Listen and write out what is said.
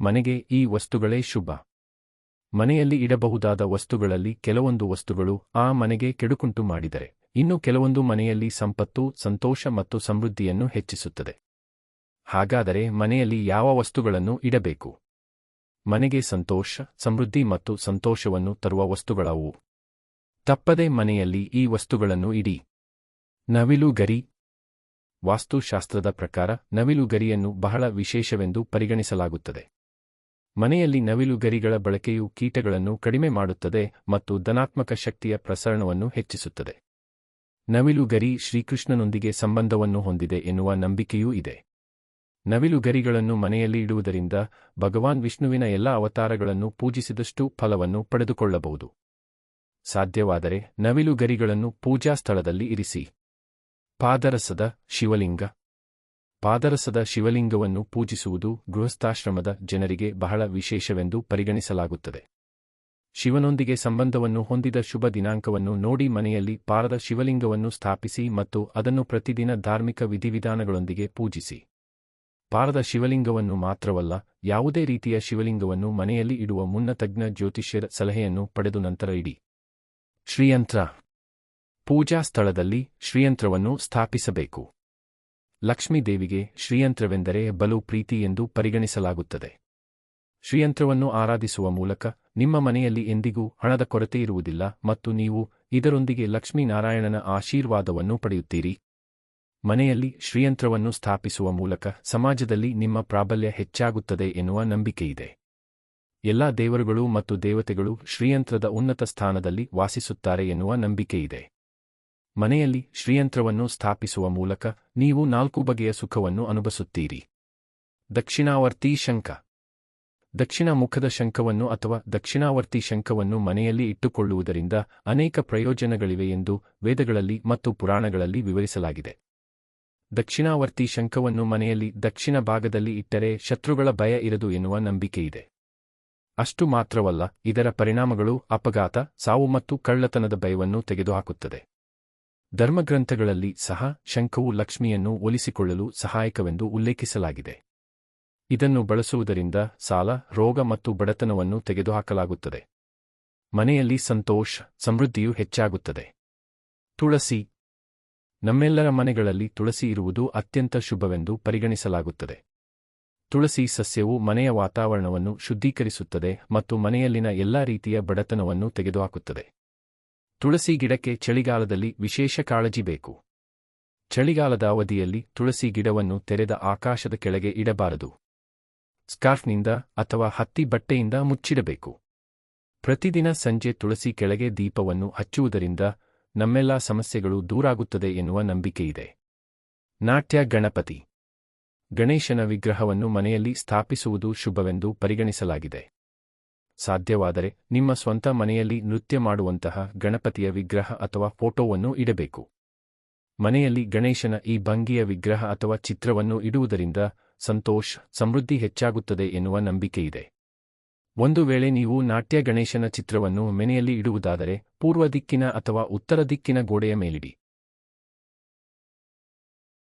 ಮನೆಗೆ ಈ ವಸ್ತುಗಳೇ ಶುಭ. ಮನೆಯಲ್ಲಿ ಇಡಬಹುದಾದ ವಸ್ತುಗಳಲ್ಲಿ ಕೆಲವೊಂದು ವಸ್ತುಗಳು ಆ ಮನೆಗೆ ಕೆಡುಕುಂಟು ಮಾಡಿದರೆ, ಇನ್ನು ಕೆಲವೊಂದು ಮನೆಯಲ್ಲಿ ಸಂಪತ್ತು, ಸಂತೋಷ ಮತ್ತು ಸಮೃದ್ಧಿಯನ್ನು ಹೆಚ್ಚಿಸುತ್ತದೆ. ಹಾಗಾದರೆ ಮನೆಯಲ್ಲಿ ಯಾವ ವಸ್ತುಗಳನ್ನು ಇಡಬೇಕು? ಮನೆಗೆ ಸಂತೋಷ, ಸಮೃದ್ಧಿ ಮತ್ತು ಸಂತೋಷವನ್ನು ತರುವ ವಸ್ತುಗಳವು? ತಪ್ಪದೆ ಮನೆಯಲ್ಲಿ ಈ ವಸ್ತುಗಳನ್ನು ಇಡಿ. ನವಿಲು ಗರಿ. ವಾಸ್ತುಶಾಸ್ತ್ರದ ಪ್ರಕಾರ ನವಿಲು ಗರಿಯನ್ನು ಬಹಳ ವಿಶೇಷವೆಂದು ಪರಿಗಣಿಸಲಾಗುತ್ತದೆ. ಮನೆಯಲ್ಲಿ ನವಿಲು ಗರಿಗಳ ಬಳಕೆಯು ಕೀಟಗಳನ್ನು ಕಡಿಮೆ ಮಾಡುತ್ತದೆ ಮತ್ತು ಧನಾತ್ಮಕ ಶಕ್ತಿಯ ಪ್ರಸರಣವನ್ನು ಹೆಚ್ಚಿಸುತ್ತದೆ. ನವಿಲು ಗರಿ ಶ್ರೀಕೃಷ್ಣನೊಂದಿಗೆ ಸಂಬಂಧವನ್ನು ಹೊಂದಿದೆ ಎನ್ನುವ ನಂಬಿಕೆಯೂ ಇದೆ. ನವಿಲು ಗರಿಗಳನ್ನು ಮನೆಯಲ್ಲಿ ಇಡುವುದರಿಂದ ಭಗವಾನ್ ವಿಷ್ಣುವಿನ ಎಲ್ಲ ಅವತಾರಗಳನ್ನು ಪೂಜಿಸಿದಷ್ಟು ಫಲವನ್ನು ಪಡೆದುಕೊಳ್ಳಬಹುದು. ಸಾಧ್ಯವಾದರೆ ನವಿಲು ಗರಿಗಳನ್ನು ಪೂಜಾ ಸ್ಥಳದಲ್ಲಿ ಇರಿಸಿ. ಪಾದರಸದ ಶಿವಲಿಂಗ ಪಾದರಸದ ಶಿವಲಿಂಗವನ್ನು ಪೂಜಿಸುವುದು ಗೃಹಸ್ಥಾಶ್ರಮದ ಜನರಿಗೆ ಬಹಳ ವಿಶೇಷವೆಂದು ಪರಿಗಣಿಸಲಾಗುತ್ತದೆ. ಶಿವನೊಂದಿಗೆ ಸಂಬಂಧವನ್ನು ಹೊಂದಿದ ಶುಭ ದಿನಾಂಕವನ್ನು ನೋಡಿ ಮನೆಯಲ್ಲಿ ಪಾರದ ಶಿವಲಿಂಗವನ್ನು ಸ್ಥಾಪಿಸಿ ಮತ್ತು ಅದನ್ನು ಪ್ರತಿದಿನ ಧಾರ್ಮಿಕ ವಿಧಿವಿಧಾನಗಳೊಂದಿಗೆ ಪೂಜಿಸಿ. ಪಾರದ ಶಿವಲಿಂಗವನ್ನು ಮಾತ್ರವಲ್ಲ, ಯಾವುದೇ ರೀತಿಯ ಶಿವಲಿಂಗವನ್ನು ಮನೆಯಲ್ಲಿ ಇಡುವ ಮುನ್ನ ತಜ್ಞ ಜ್ಯೋತಿಷ್ಯರ ಸಲಹೆಯನ್ನು ಪಡೆದು ನಂತರ ಇಡಿ. ಶ್ರೀಯಂತ್ರ. ಪೂಜಾ ಸ್ಥಳದಲ್ಲಿ ಶ್ರೀಯಂತ್ರವನ್ನು ಸ್ಥಾಪಿಸಬೇಕು. ಲಕ್ಷ್ಮೀದೇವಿಗೆ ಶ್ರೀಯಂತ್ರವೆಂದರೆ ಬಲು ಪ್ರೀತಿ ಎಂದು ಪರಿಗಣಿಸಲಾಗುತ್ತದೆ. ಶ್ರೀಯಂತ್ರವನ್ನು ಆರಾಧಿಸುವ ಮೂಲಕ ನಿಮ್ಮ ಮನೆಯಲ್ಲಿ ಎಂದಿಗೂ ಹಣದ ಕೊರತೆ ಇರುವುದಿಲ್ಲ ಮತ್ತು ನೀವು ಇದರೊಂದಿಗೆ ಲಕ್ಷ್ಮೀನಾರಾಯಣನ ಆಶೀರ್ವಾದವನ್ನು ಪಡೆಯುತ್ತೀರಿ. ಮನೆಯಲ್ಲಿ ಶ್ರೀಯಂತ್ರವನ್ನು ಸ್ಥಾಪಿಸುವ ಮೂಲಕ ಸಮಾಜದಲ್ಲಿ ನಿಮ್ಮ ಪ್ರಾಬಲ್ಯ ಹೆಚ್ಚಾಗುತ್ತದೆ ಎನ್ನುವ ನಂಬಿಕೆಯಿದೆ. ಎಲ್ಲಾ ದೇವರುಗಳು ಮತ್ತು ದೇವತೆಗಳು ಶ್ರೀಯಂತ್ರದ ಉನ್ನತ ಸ್ಥಾನದಲ್ಲಿ ವಾಸಿಸುತ್ತಾರೆ ಎನ್ನುವ ನಂಬಿಕೆಯಿದೆ. ಮನೆಯಲ್ಲಿ ಶ್ರೀಯಂತ್ರವನ್ನು ಸ್ಥಾಪಿಸುವ ಮೂಲಕ ನೀವು ನಾಲ್ಕು ಬಗೆಯ ಸುಖವನ್ನು ಅನುಭವಿಸುತ್ತೀರಿ. ದಕ್ಷಿಣಾವರ್ತಿ ಶಂಕ ದಕ್ಷಿಣ ಮುಖದ ಶಂಖವನ್ನು ಅಥವಾ ದಕ್ಷಿಣಾವರ್ತಿ ಶಂಖವನ್ನು ಮನೆಯಲ್ಲಿ ಇಟ್ಟುಕೊಳ್ಳುವುದರಿಂದ ಅನೇಕ ಪ್ರಯೋಜನಗಳಿವೆ ಎಂದು ವೇದಗಳಲ್ಲಿ ಮತ್ತು ಪುರಾಣಗಳಲ್ಲಿ ವಿವರಿಸಲಾಗಿದೆ. ದಕ್ಷಿಣಾವರ್ತಿ ಶಂಖವನ್ನು ಮನೆಯಲ್ಲಿ ದಕ್ಷಿಣ ಭಾಗದಲ್ಲಿ ಇಟ್ಟರೆ ಶತ್ರುಗಳ ಭಯ ಇರದು ಎನ್ನುವ ನಂಬಿಕೆಯಿದೆ. ಅಷ್ಟು ಮಾತ್ರವಲ್ಲ, ಇದರ ಪರಿಣಾಮಗಳು ಅಪಘಾತ, ಸಾವು ಮತ್ತು ಕಳ್ಳತನದ ಭಯವನ್ನು ತೆಗೆದುಹಾಕುತ್ತದೆ. ಧರ್ಮಗ್ರಂಥಗಳಲ್ಲಿ ಸಹ ಶಂಖವು ಲಕ್ಷ್ಮಿಯನ್ನು ಒಲಿಸಿಕೊಳ್ಳಲು ಸಹಾಯಕವೆಂದು ಉಲ್ಲೇಖಿಸಲಾಗಿದೆ. ಇದನ್ನು ಬಳಸುವುದರಿಂದ ಸಾಲ, ರೋಗ ಮತ್ತು ಬಡತನವನ್ನು ತೆಗೆದುಹಾಕಲಾಗುತ್ತದೆ. ಮನೆಯಲ್ಲಿ ಸಂತೋಷ, ಸಮೃದ್ಧಿಯು ಹೆಚ್ಚಾಗುತ್ತದೆ. ತುಳಸಿ. ನಮ್ಮೆಲ್ಲರ ಮನೆಗಳಲ್ಲಿ ತುಳಸಿ ಇರುವುದು ಅತ್ಯಂತ ಶುಭವೆಂದು ಪರಿಗಣಿಸಲಾಗುತ್ತದೆ. ತುಳಸಿ ಸಸ್ಯವು ಮನೆಯ ವಾತಾವರಣವನ್ನು ಶುದ್ಧೀಕರಿಸುತ್ತದೆ ಮತ್ತು ಮನೆಯಲ್ಲಿನ ಎಲ್ಲಾ ರೀತಿಯ ಬಡತನವನ್ನು ತೆಗೆದುಹಾಕುತ್ತದೆ. ತುಳಸಿ ಗಿಡಕ್ಕೆ ಚಳಿಗಾಲದಲ್ಲಿ ವಿಶೇಷ ಕಾಳಜಿ ಬೇಕು. ಚಳಿಗಾಲದ ಅವಧಿಯಲ್ಲಿ ತುಳಸಿ ಗಿಡವನ್ನು ತೆರೆದ ಆಕಾಶದ ಕೆಳಗೆ ಇಡಬಾರದು. ಸ್ಕಾರ್ಫ್ನಿಂದ ಅಥವಾ ಹತ್ತಿ ಬಟ್ಟೆಯಿಂದ ಮುಚ್ಚಿಡಬೇಕು. ಪ್ರತಿದಿನ ಸಂಜೆ ತುಳಸಿ ಕೆಳಗೆ ದೀಪವನ್ನು ಹಚ್ಚುವುದರಿಂದ ನಮ್ಮೆಲ್ಲಾ ಸಮಸ್ಯೆಗಳು ದೂರಾಗುತ್ತದೆ ಎನ್ನುವ ನಂಬಿಕೆಯಿದೆ. ನಾಟ್ಯ ಗಣಪತಿ. ಗಣೇಶನ ವಿಗ್ರಹವನ್ನು ಮನೆಯಲ್ಲಿ ಸ್ಥಾಪಿಸುವುದು ಶುಭವೆಂದು ಪರಿಗಣಿಸಲಾಗಿದೆ. ಸಾಧ್ಯವಾದರೆ ನಿಮ್ಮ ಸ್ವಂತ ಮನೆಯಲ್ಲಿ ನೃತ್ಯ ಮಾಡುವಂತಹ ಗಣಪತಿಯ ವಿಗ್ರಹ ಅಥವಾ ಫೋಟೋವನ್ನು ಇಡಬೇಕು. ಮನೆಯಲ್ಲಿ ಗಣೇಶನ ಈ ಭಂಗಿಯ ವಿಗ್ರಹ ಅಥವಾ ಚಿತ್ರವನ್ನು ಇಡುವುದರಿಂದ ಸಂತೋಷ್, ಸಮೃದ್ಧಿ ಹೆಚ್ಚಾಗುತ್ತದೆ ಎನ್ನುವ ನಂಬಿಕೆಯಿದೆ. ಒಂದು ವೇಳೆ ನೀವು ನಾಟ್ಯ ಗಣೇಶನ ಚಿತ್ರವನ್ನು ಮನೆಯಲ್ಲಿ ಇಡುವುದಾದರೆ ಪೂರ್ವ ದಿಕ್ಕಿನ ಅಥವಾ ಉತ್ತರ ದಿಕ್ಕಿನ ಗೋಡೆಯ ಮೇಲಿಡಿ.